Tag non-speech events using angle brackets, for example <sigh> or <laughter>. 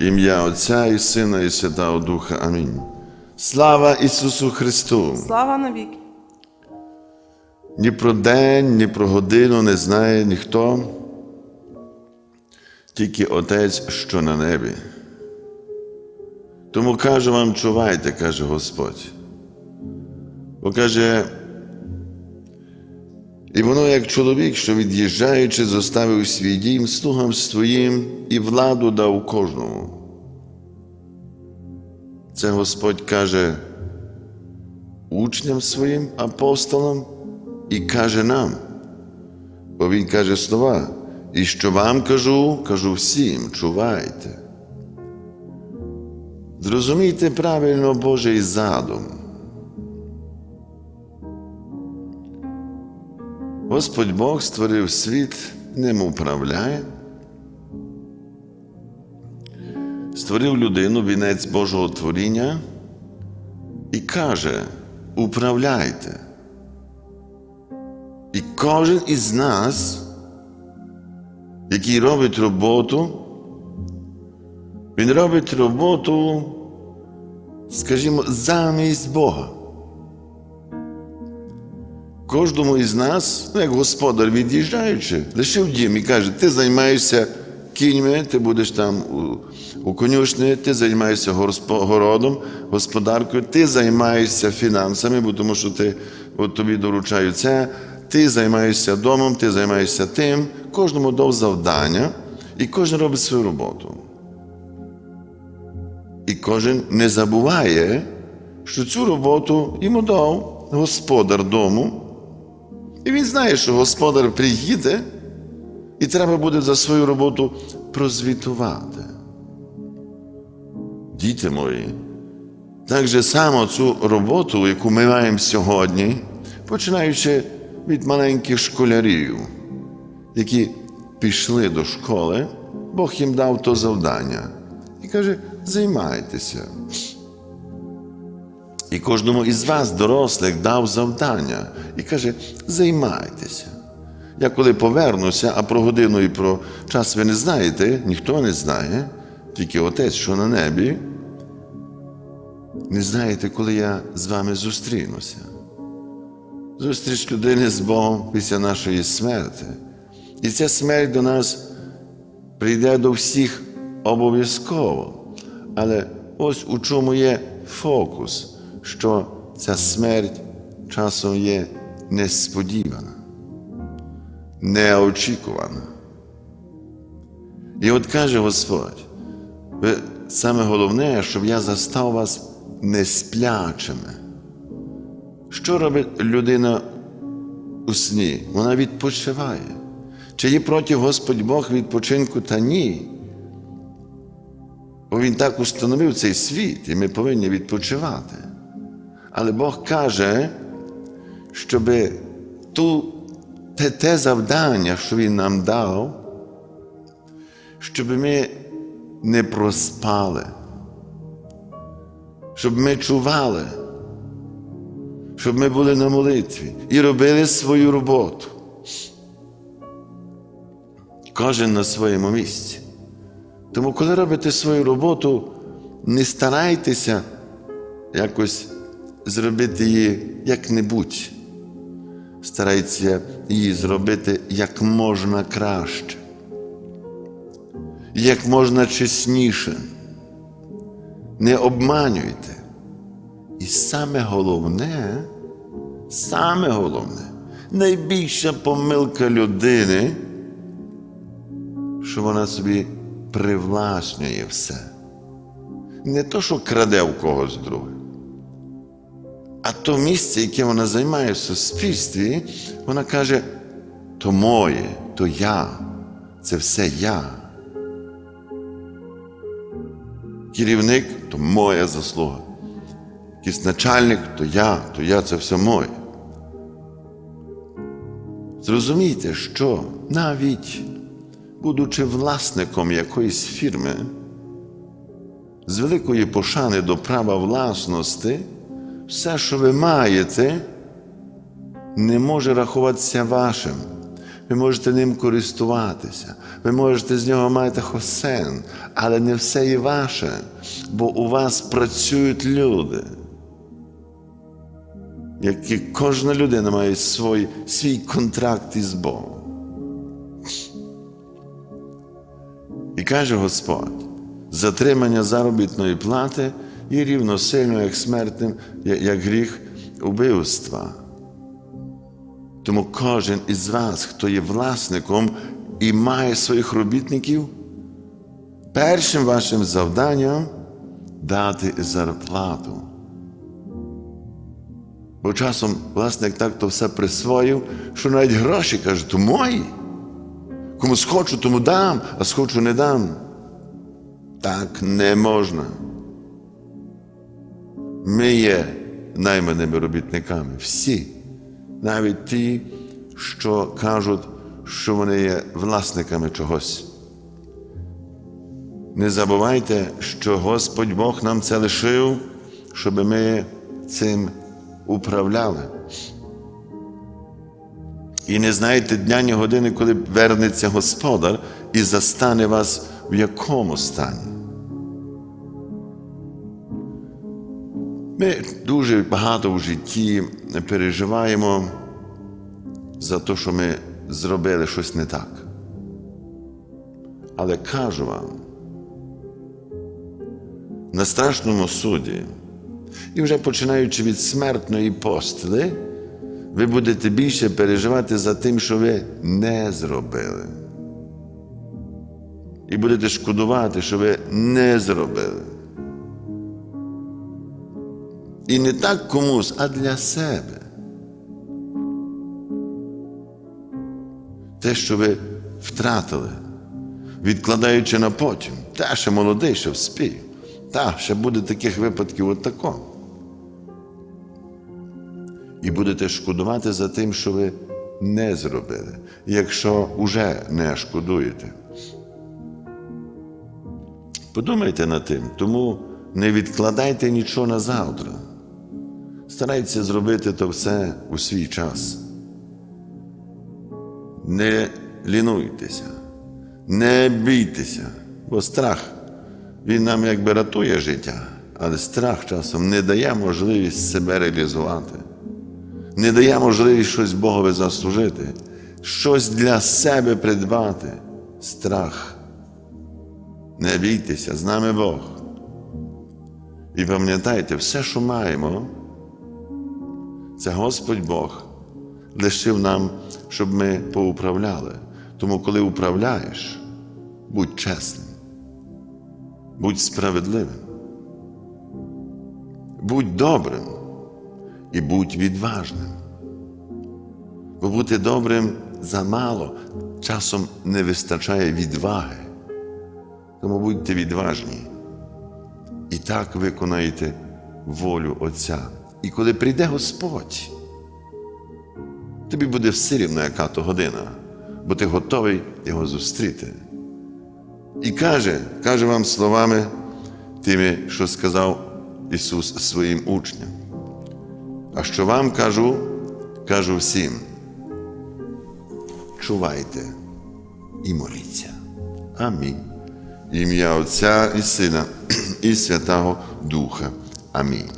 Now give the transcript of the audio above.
Ім'я Отця і Сина, і Святого Духа. Амінь. Слава Ісусу Христу! Слава навіки. Ні про день, ні про годину не знає ніхто, тільки Отець, що на небі. Тому кажу вам, чувайте, каже Господь. Бо каже, і воно як чоловік, що від'їжджаючи, зоставив свій дім слугам своїм і владу дав кожному. Це Господь каже учням своїм апостолам і каже нам. Бо Він каже слова, і що вам кажу, кажу всім, чувайте. Зрозумійте правильно Божий задум. Господь Бог створив світ, ним управляє, створив людину, вінець Божого творіння і каже: управляйте. І кожен із нас, який робить роботу, він робить роботу, скажімо, замість Бога. Кожному із нас, ну, як господар від'їжджаючи, лишив дім і каже, ти займаєшся кіньми, ти будеш там у, у конюшні, ти займаєшся городом, господаркою, ти займаєшся фінансами, бо тому що ти, от тобі доручають це, ти займаєшся домом, ти займаєшся тим, кожному дав завдання, і кожен робить свою роботу. І кожен не забуває, що цю роботу йому дав господар дому. І він знає, що господар приїде, і треба буде за свою роботу прозвітувати. Діти мої, так же само цю роботу, яку ми маємо сьогодні, починаючи від маленьких школярів, які пішли до школи, Бог їм дав то завдання і каже: займайтеся. І кожному із вас, дорослих, дав завдання і каже: займайтеся. Я коли повернуся, а про годину і про час ви не знаєте, ніхто не знає, тільки Отець, що на небі. Не знаєте, коли я з вами зустрінуся. Зустріч людини з Богом після нашої смерти. І ця смерть до нас прийде до всіх обов'язково. Але ось у чому є фокус, що ця смерть часом є несподівана, неочікувана. І от каже Господь, ви саме головне, щоб я застав вас несплячими. Що робить людина у сні? Вона відпочиває. Чи є проти Господь Бог відпочинку? Та ні. Бо Він так установив цей світ, і ми повинні відпочивати. Але Бог каже, щоб ту, те, те завдання, що Він нам дав, щоб ми не проспали, щоб ми чували, щоб ми були на молитві і робили свою роботу. Кожен на своєму місці. Тому, коли робите свою роботу, не старайтеся якось зробити її як-небудь. Старайтеся її зробити як можна краще, як можна чесніше. Не обманюйте. І саме головне, саме головне, найбільша помилка людини, що вона собі привласнює все. Не то, що краде в когось друге, а то місце, яке вона займає в суспільстві, вона каже: то моє, то я, це все я. Керівник то моя заслуга. Якийсь начальник, то я, то я це все моє. Зрозумійте, що навіть будучи власником якоїсь фірми, з великої пошани до права власності, все, що ви маєте, не може рахуватися вашим. ви можете ним користуватися, ви можете з нього мати хосен, але не все є ваше, бо у вас працюють люди, які кожна людина має свій, свій контракт із Богом. І каже Господь, затримання заробітної плати є рівносильно як смертним, як гріх убивства. Тому кожен із вас, хто є власником і має своїх робітників, першим вашим завданням дати зарплату. Бо часом власник так то все присвоїв, що навіть гроші каже, то мої. Кому схочу, тому дам, а схочу не дам. Так не можна. Ми є найманими робітниками. Всі, навіть ті, що кажуть, що вони є власниками чогось. Не забувайте, що Господь Бог нам це лишив, щоб ми цим управляли. І не знаєте дня ні години, коли вернеться Господар і застане вас в якому стані. Ми дуже багато в житті переживаємо за те, що ми зробили щось не так. Але кажу вам, на страшному суді, і вже починаючи від смертної постели, ви будете більше переживати за тим, що ви не зробили. І будете шкодувати, що ви не зробили. І не так комусь, а для себе. Те, що ви втратили, відкладаючи на потім, та ще молодий, ще вспію. Та, ще буде таких випадків от. І будете шкодувати за тим, що ви не зробили, якщо вже не шкодуєте. Подумайте над тим, тому не відкладайте нічого на завтра. Старайтеся зробити то все у свій час. Не лінуйтеся, не бійтеся, бо страх, він нам якби рятує життя, але страх часом не дає можливість себе реалізувати, не дає можливість щось Богові заслужити, щось для себе придбати. Страх. Не бійтеся, з нами Бог. І пам'ятайте, все, що маємо, це Господь Бог лишив нам, щоб ми поуправляли. Тому, коли управляєш, будь чесним, будь справедливим, будь добрим і будь відважним. Бо бути добрим замало, часом не вистачає відваги. Тому будьте відважні. І так виконаєте волю Отця. І коли прийде Господь, тобі буде все рівно, яка то година, бо ти готовий його зустріти. І каже, каже вам словами тими, що сказав Ісус своїм учням. А що вам кажу, кажу всім. Чувайте і моліться. Амінь. Ім'я Отця і Сина, <clears throat> і Святого Духа. Амінь.